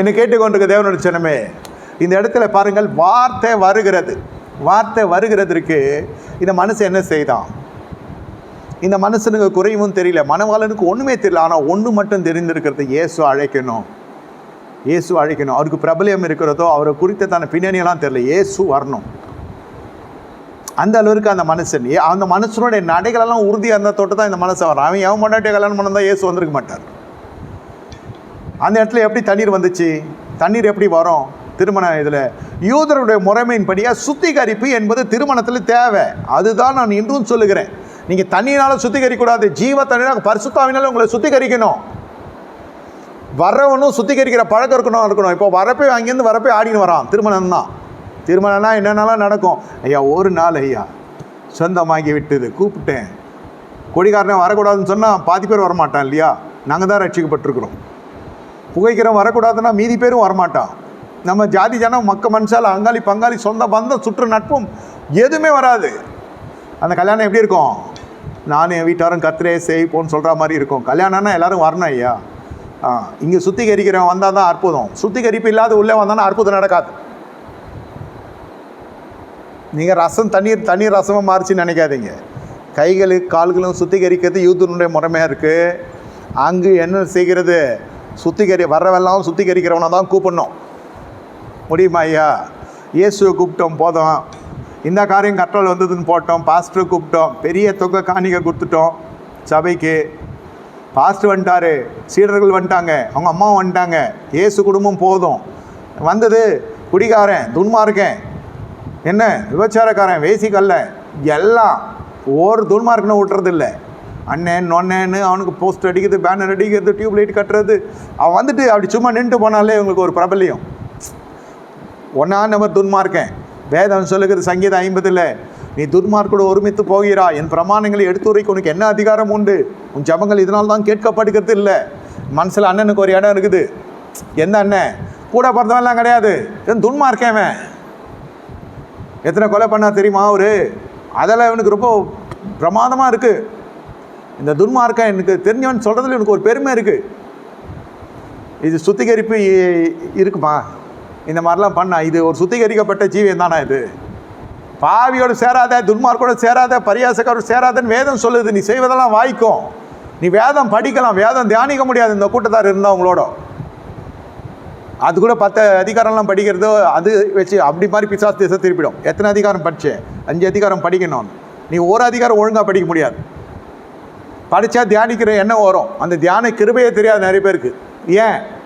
என்னை கேட்டுக்கொண்டிருக்க தேவனுடைய சின்னமே இந்த இடத்துல பாருங்கள் வார்த்தை வருகிறது. வார்த்தை வருகிறதற்கு இந்த மனசு என்ன செய்தான்? இந்த மனுஷனுக்கு குறைவும் தெரியல மனவாளனுக்கு ஒன்றுமே தெரியல ஆனால் ஒன்று மட்டும் தெரிந்திருக்கிறது இயேசு அழைக்கணும். இயேசு அழைக்கணும். அவருக்கு பிரபலியம் இருக்கிறதோ அவரை குறித்த தன பின்னணியெல்லாம் தெரியல இயேசு வரணும். அந்த அளவுக்கு அந்த மனுஷன் அந்த மனுஷனுடைய நடைகளெல்லாம் உறுதியாக இருந்த தொட்டு தான் இந்த மனுஷன் வரான். அவன் எவன் பொண்டாட்டிய கல்யாணம் பண்ணா இயேசு வந்திருக்க மாட்டார். அந்த இடத்துல எப்படி தண்ணீர் வந்துச்சு? தண்ணீர் எப்படி வரும்? திருமண இதில். யூதருடைய முறைமையின்படியாக சுத்திகரிப்பு என்பது திருமணத்தில் தேவை. அதுதான் நான் இன்றும் சொல்லுகிறேன். நீங்கள் தண்ணியினால் சுத்திகரிக்கக்கூடாது. ஜீவ தண்ணீராக பரிசுத்தாவினால் உங்களை சுத்திகரிக்கணும். வரவனும் சுத்திகரிக்கிற பழக்கம் இருக்கணும் இருக்கணும். இப்போ வரப்பே அங்கேருந்து வரப்பே ஆடின்னு வரான். திருமணம் தான் திருமணம்னா என்னென்னலாம் நடக்கும்? ஐயா ஒரு நாள் ஐயா சொந்தமாகி விட்டது. கூப்பிட்டேன். கொடிகாரனே வரக்கூடாதுன்னு சொன்னால் பாதி பேர் வரமாட்டான் இல்லையா? நாங்கள் தான் ரட்சிக்கப்பட்டிருக்கிறோம். புகைக்கிறவன் வரக்கூடாதுன்னா மீதி பேரும் வரமாட்டான். நம்ம ஜாதி ஜனம் மக்க மனுஷால் அங்காளி பங்காளி சொந்த பந்தம் சுற்று நட்பும் எதுவுமே வராது. அந்த கல்யாணம் எப்படி இருக்கும்? நான் என் வீட்டாரும் கத்திரே செய்ப்போன்னு சொல்கிற மாதிரி இருக்கும். கல்யாணம்னா எல்லோரும் வரணும் ஐயா. ஆ இங்கே சுத்திகரிக்கிறவன் வந்தால் தான் அற்புதம். சுத்திகரிப்பு இல்லாத உள்ளே வந்தானா அற்புதம் நடக்காது. நீங்கள் ரசம் தண்ணீர் தண்ணீர் ரசமாக மாறிச்சுன்னு நினைக்காதீங்க. கைகளும் கால்களும் சுத்திகரிக்கிறது யூத்தனுடைய முறைமையாக இருக்குது அங்கு என்ன செய்கிறது? சுத்திகரி வர்றவெல்லாம் சுத்திகரிக்கிறவனை தான் கூப்பிடணும். முடியுமா ஐயா? இயேசுவை கூப்பிட்டோம் போதும். இந்த காரியம் கற்றல் வந்ததுன்னு போட்டோம் பாஸ்டரை கூப்பிட்டோம் பெரிய தொகை காணிக்கை கொடுத்துட்டோம் சபைக்கு. பாஸ்டர் வந்துட்டாரு சீடர்கள் வந்துட்டாங்க அவங்க அம்மா வந்துட்டாங்க. இயேசு குடும்பம் போதும். வந்தது குடிகாரன் துன்மார்க்கன். என்ன? விபச்சாரக்காரன் வேசிக்கல்ல எல்லாம் ஒரு துன்மார்க்கனை விட்டுறதில்லை அண்ணன் நொன்னேன்னு அவனுக்கு போஸ்ட் அடிக்கிறது பேனர் அடிக்கிறது டியூப்லைட் கட்டுறது. அவன் வந்துட்டு அப்படி சும்மா நின்றுட்டு போனாலே இவங்களுக்கு ஒரு பிரபல்யம். ஒன்றா நம்பர் துன்மார்க்கேன். வேதம் சொல்லுகிறது சங்கீதம் ஐம்பதில் நீ துன்மார்க்கோடு ஒருமித்து போகிறா. என் பிரமாணங்களை எடுத்துரைக்கு உனக்கு என்ன அதிகாரம் உண்டு? உன் ஜபங்கள் இதனால் தான் கேட்கப்படுகிறது இல்லை. மனசில் அண்ணனுக்கு ஒரு இடம் இருக்குது. எந்த அண்ணன்? கூட பிறந்தவன்லாம் கிடையாது. துன்மார்க்கேவன் எத்தனை கொலை பண்ணா தெரியுமா அவரு? அதெல்லாம் இவனுக்கு ரொம்ப பிரமாதமாக இருக்குது இந்த துன்மார்க்கம் எனக்கு தெரிஞ்சவன் சொல்கிறதுல எனக்கு ஒரு பெருமை இருக்குது இது சுத்திகரிப்பு இருக்குமா? இந்த மாதிரிலாம் பண்ணா இது ஒரு சுத்திகரிக்கப்பட்ட ஜீவியம் தானே இது? பாவியோடு சேராத துன்மார்க்கோடு சேராத பரியாசக்காரோடு சேராதன்னு வேதம் சொல்லுது. நீ செய்வதெல்லாம் வாய்க்கும். நீ வேதம் படிக்கலாம் வேதம் தியானிக்க முடியாது. இந்த கூட்டத்தார் இருந்தால் உங்களோட. அது கூட பத்து அதிகாரம்லாம் படிக்கிறதோ அது வச்சு அப்படி மாதிரி பிசாஸ் திசை திருப்பிடும். எத்தனை அதிகாரம் படித்தேன் அஞ்சு அதிகாரம் படிக்கணும். நீ ஒரு அதிகாரம் ஒழுங்காக படிக்க முடியாது. படித்தா தியானிக்கிற எண்ணம் வரும். அந்த தியான கிருபையே தெரியாது நிறைய பேருக்கு. ஏன்?